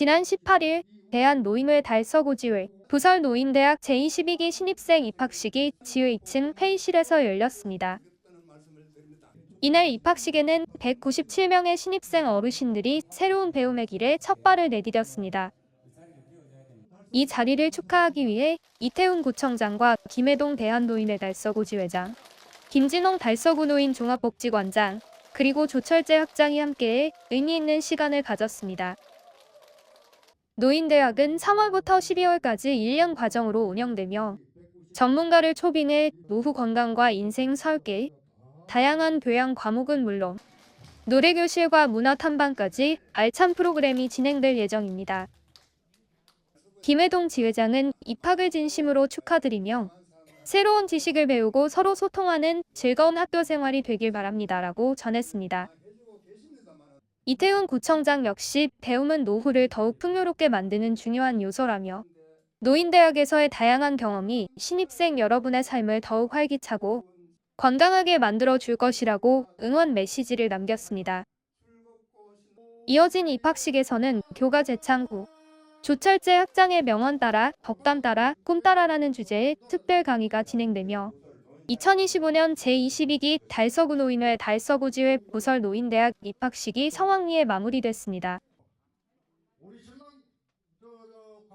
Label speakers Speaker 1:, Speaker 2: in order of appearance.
Speaker 1: 지난 18일 대한노인회 달서구지회 부설 노인대학 제22기 신입생 입학식이 지회 2층 회의실에서 열렸습니다. 이날 입학식에는 197명의 신입생 어르신들이 새로운 배움의 길에 첫 발을 내디뎠습니다. 이 자리를 축하하기 위해 이태훈 구청장과 김해동 대한노인회 달서구지회장, 김진홍 달서구 노인 종합복지관장, 그리고 조철재 학장이 함께해 의미 있는 시간을 가졌습니다. 노인대학은 3월부터 12월까지 1년 과정으로 운영되며 전문가를 초빙해 노후 건강과 인생 설계, 다양한 교양 과목은 물론 노래교실과 문화 탐방까지 알찬 프로그램이 진행될 예정입니다. 김해동 지회장은 입학을 진심으로 축하드리며 새로운 지식을 배우고 서로 소통하는 즐거운 학교 생활이 되길 바랍니다라고 전했습니다. 이태훈 구청장 역시 배움은 노후를 더욱 풍요롭게 만드는 중요한 요소라며 노인대학에서의 다양한 경험이 신입생 여러분의 삶을 더욱 활기차고 건강하게 만들어 줄 것이라고 응원 메시지를 남겼습니다. 이어진 입학식에서는 교가 재창구, 조철재 학장의 명언 따라, 덕담 따라, 꿈 따라라는 주제의 특별 강의가 진행되며 2025년 제22기 달서구 노인회 달서구지회 부설 노인대학 입학식이 성황리에 마무리됐습니다.